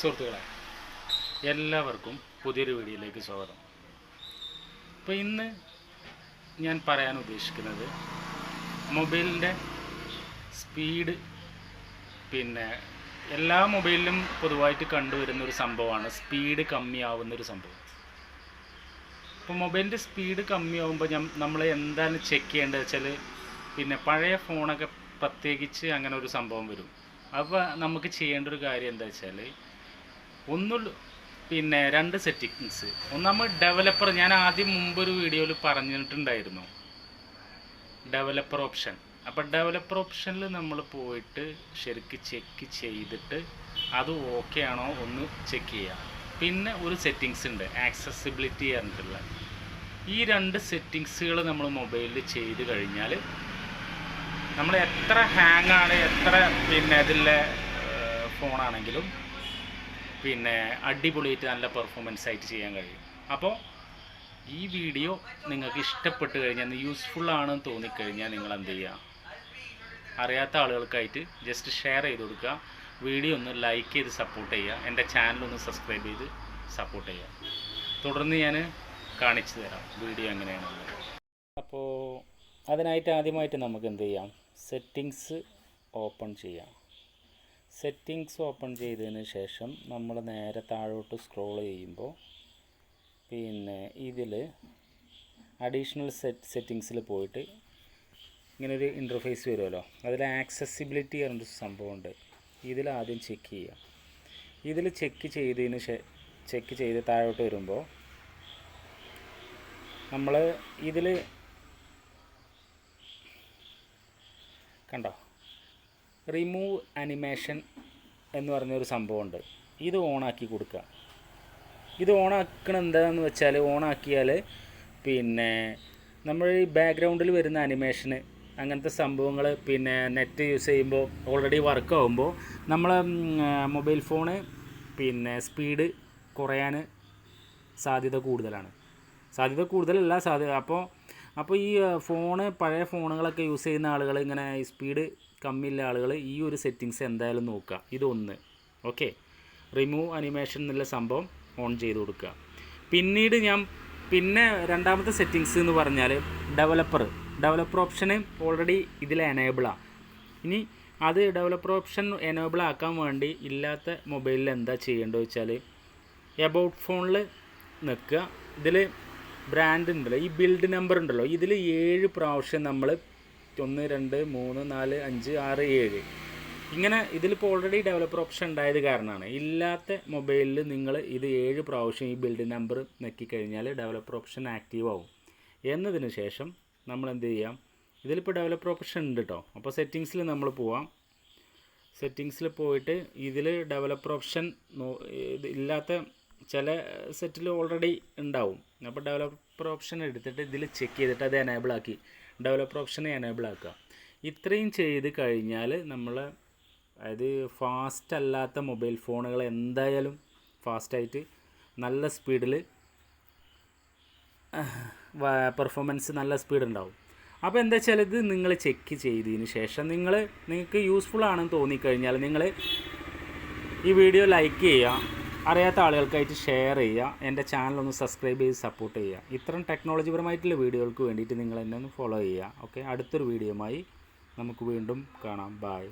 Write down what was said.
സുഹൃത്തുക്കളെ എല്ലാവർക്കും പുതിയൊരു വീഡിയോയിലേക്ക് സ്വാഗതം. അപ്പോൾ ഇന്ന് ഞാൻ പറയാൻ ഉദ്ദേശിക്കുന്നത് മൊബൈലിന്റെ സ്പീഡ് പിന്നെ എല്ലാ മൊബൈലിലും പൊതുവായിട്ട് കണ്ടുവരുന്ന ഒരു സംഭവമാണ് സ്പീഡ് കമ്മിയാവുന്ന ഒരു സംഭവം. അപ്പോൾ മൊബൈലിന്റെ സ്പീഡ് കമ്മിയാവുമ്പോൾ നമ്മൾ എന്താണ് ചെക്ക് ചെയ്യേണ്ടത് വെച്ചാൽ പിന്നെ പഴയ ഫോണൊക്കെ പ്രത്യേകിച്ച് അങ്ങനെ ഒരു സംഭവം വരും. അപ്പോൾ നമുക്ക് ചെയ്യേണ്ട ഒരു കാര്യം എന്താ വെച്ചാൽ ഒന്നുള്ളൂ പിന്നെ രണ്ട് സെറ്റിങ്സ് ഒന്നാമത് ഡെവലപ്പർ ഞാൻ ആദ്യം മുമ്പൊരു വീഡിയോയിൽ പറഞ്ഞിട്ടുണ്ടായിരുന്നു. ഡെവലപ്പർ ഓപ്ഷൻ അപ്പോൾ ഡെവലപ്പർ ഓപ്ഷനിൽ നമ്മൾ പോയിട്ട് ശരിക്ക് ചെക്ക് ചെയ്തിട്ട് അത് ഓക്കെ ആണോ ഒന്ന് ചെക്ക് ചെയ്യുക പിന്നെ ഒരു സെറ്റിങ്സ് ഉണ്ട് ആക്സസിബിലിറ്റി പറഞ്ഞിട്ടുള്ള. ഈ രണ്ട് സെറ്റിങ്സുകൾ നമ്മൾ മൊബൈലിൽ ചെയ്ത് കഴിഞ്ഞാൽ നമ്മൾ എത്ര ഹാങ്ങാണ് എത്ര പിന്നെ അതിലെ ഫോണാണെങ്കിലും പിന്നെ അടിപൊളിയായിട്ട് നല്ല പെർഫോമൻസ് ആയിട്ട് ചെയ്യാൻ കഴിയും. അപ്പോൾ ഈ വീഡിയോ നിങ്ങൾക്ക് ഇഷ്ടപ്പെട്ട് കഴിഞ്ഞാൽ യൂസ്ഫുൾ ആണെന്ന് തോന്നിക്കഴിഞ്ഞാൽ നിങ്ങൾ എന്ത് ചെയ്യുക അറിയാത്ത ആളുകൾക്കായിട്ട് ജസ്റ്റ് ഷെയർ ചെയ്ത് കൊടുക്കുക. വീഡിയോ ഒന്ന് ലൈക്ക് ചെയ്ത് സപ്പോർട്ട് ചെയ്യുക. എന്റെ ചാനൽ ഒന്ന് സബ്സ്ക്രൈബ് ചെയ്ത് സപ്പോർട്ട് ചെയ്യുക. തുടർന്ന് ഞാൻ കാണിച്ചു തരാം വീഡിയോ എങ്ങനെയാണെന്ന്. അപ്പോൾ അതിനായിട്ട് ആദ്യമായിട്ട് നമുക്ക് എന്ത് ചെയ്യാം? സെറ്റിങ്സ് ഓപ്പൺ ചെയ്യാം. സെറ്റിങ്സ് ഓപ്പൺ ചെയ്തതിന് ശേഷം നമ്മൾ നേരെ താഴോട്ട് സ്ക്രോൾ ചെയ്യുമ്പോൾ പിന്നെ ഇതിൽ അഡീഷണൽ സെറ്റ് സെറ്റിങ്സിൽ പോയിട്ട് ഇങ്ങനൊരു ഇന്റർഫേസ് വരുമല്ലോ. അതിൽ ആക്സസിബിലിറ്റി പറഞ്ഞൊരു സംഭവമുണ്ട്. ഇതിൽ ആദ്യം ചെക്ക് ചെയ്യാം ഇതിൽ ചെക്ക് ചെയ്തതിന് ചെക്ക് ചെയ്ത് താഴോട്ട് വരുമ്പോൾ നമ്മൾ ഇതിൽ കണ്ടോ? റിമൂവ് അനിമേഷൻ എന്ന് പറഞ്ഞൊരു സംഭവമുണ്ട്. ഇത് ഓണാക്കി കൊടുക്കുക. ഇത് ഓണാക്കണം എന്താണെന്ന് വെച്ചാൽ ഓണാക്കിയാൽ പിന്നെ നമ്മൾ ഈ ബാക്ക്ഗ്രൗണ്ടിൽ വരുന്ന അനിമേഷന് അങ്ങനത്തെ സംഭവങ്ങൾ പിന്നെ നെറ്റ് യൂസ് ചെയ്യുമ്പോൾ ഓൾറെഡി വർക്ക് ആകുമ്പോൾ നമ്മൾ മൊബൈൽ ഫോണ് പിന്നെ സ്പീഡ് കുറയാൻ സാധ്യത കൂടുതലാണ്. സാധ്യത കൂടുതലല്ല സാധ്യത അപ്പോൾ അപ്പോൾ ഈ ഫോണ് പഴയ ഫോണുകളൊക്കെ യൂസ് ചെയ്യുന്ന ആളുകൾ ഇങ്ങനെ സ്പീഡ് കമ്മിയുള്ള ആളുകൾ ഈ ഒരു സെറ്റിങ്സ് എന്തായാലും നോക്കുക. ഇതൊന്ന്. ഓക്കെ? റിമൂവ് അനിമേഷൻ എന്നുള്ള സംഭവം ഓൺ ചെയ്ത് കൊടുക്കുക. പിന്നീട് ഞാൻ പിന്നെ രണ്ടാമത്തെ സെറ്റിങ്സ് എന്ന് പറഞ്ഞാൽ ഡെവലപ്പർ. ഡെവലപ്പർ ഓപ്ഷൻ ഓൾറെഡി ഇതിൽ എനേബിളാണ് ഇനി അത് ഡെവലപ്പർ ഓപ്ഷൻ എനേബിൾ ആക്കാൻ വേണ്ടി ഇല്ലാത്ത മൊബൈലിൽ എന്താ ചെയ്യേണ്ടത് വെച്ചാൽ എബൌട്ട് ഫോണിൽ നിൽക്കുക. ഇതിൽ ബ്രാൻഡ് ഉണ്ടല്ലോ. ഈ ബിൽഡ് നമ്പർ ഉണ്ടല്ലോ. ഇതിൽ ഏഴ് പ്രാവശ്യം നമ്മൾ ഒന്ന് രണ്ട് മൂന്ന് നാല് അഞ്ച് ആറ് ഏഴ്. ഇങ്ങനെ ഇതിലിപ്പോൾ ഓൾറെഡി ഡെവലപ്പർ ഓപ്ഷൻ ഉണ്ടായത് കാരണമാണ് ഇല്ലാത്ത മൊബൈലിൽ നിങ്ങൾ ഇത് ഏഴ് പ്രാവശ്യം ഈ ബിൽഡ് നമ്പർ നെക്കിക്കഴിഞ്ഞാൽ ഡെവലപ്പർ ഓപ്ഷൻ ആക്റ്റീവ് ആവും. എന്നതിന് ശേഷം നമ്മൾ എന്ത് ചെയ്യാം? ഇതിലിപ്പോൾ ഡെവലപ്പർ ഓപ്ഷൻ ഉണ്ട് കേട്ടോ അപ്പോൾ സെറ്റിങ്സിൽ നമ്മൾ പോവാം. സെറ്റിങ്സിൽ പോയിട്ട് ഇതിൽ ഡെവലപ്പർ ഓപ്ഷൻ ഇല്ലാത്ത ചില സെറ്റിൽ ഓൾറെഡി ഉണ്ടാവും. അപ്പോൾ ഡെവലപ്പർ ഓപ്ഷൻ എടുത്തിട്ട് ഇതിൽ ചെക്ക് ചെയ്തിട്ട് അത് എനേബിൾ ആക്കി. ഡെവലപ്പർ ഓപ്ഷനെ എനേബിൾ ആക്കുക. ഇത്രയും ചെയ്ത് കഴിഞ്ഞാൽ നമ്മൾ അതായത് ഫാസ്റ്റ് അല്ലാത്ത മൊബൈൽ ഫോണുകൾ എന്തായാലും ഫാസ്റ്റായിട്ട് നല്ല സ്പീഡിൽ പെർഫോമൻസ് നല്ല സ്പീഡ് ഉണ്ടാവും. അപ്പോൾ എന്താ വെച്ചാൽ ഇത് നിങ്ങൾ ചെക്ക് ചെയ്തതിന് ശേഷം നിങ്ങൾ നിങ്ങൾക്ക് യൂസ്ഫുൾ ആണെന്ന് തോന്നിക്കഴിഞ്ഞാൽ നിങ്ങൾ ഈ വീഡിയോ ലൈക്ക് ചെയ്യുക. അറിയാത്ത ആളുകൾക്കായിട്ട് ഷെയർ ചെയ്യുക. എന്റെ ചാനൽ ഒന്ന് സബ്സ്ക്രൈബ് ചെയ്ത് സപ്പോർട്ട് ചെയ്യുക. ഇത്തരം ടെക്നോളജിപരമായിട്ടുള്ള വീഡിയോകൾക്ക് വേണ്ടിയിട്ട് നിങ്ങൾ എന്നെ ഒന്ന് ഫോളോ ചെയ്യുക. ഓക്കെ അടുത്തൊരു വീഡിയോയുമായി നമുക്ക് വീണ്ടും കാണാം. ബായ്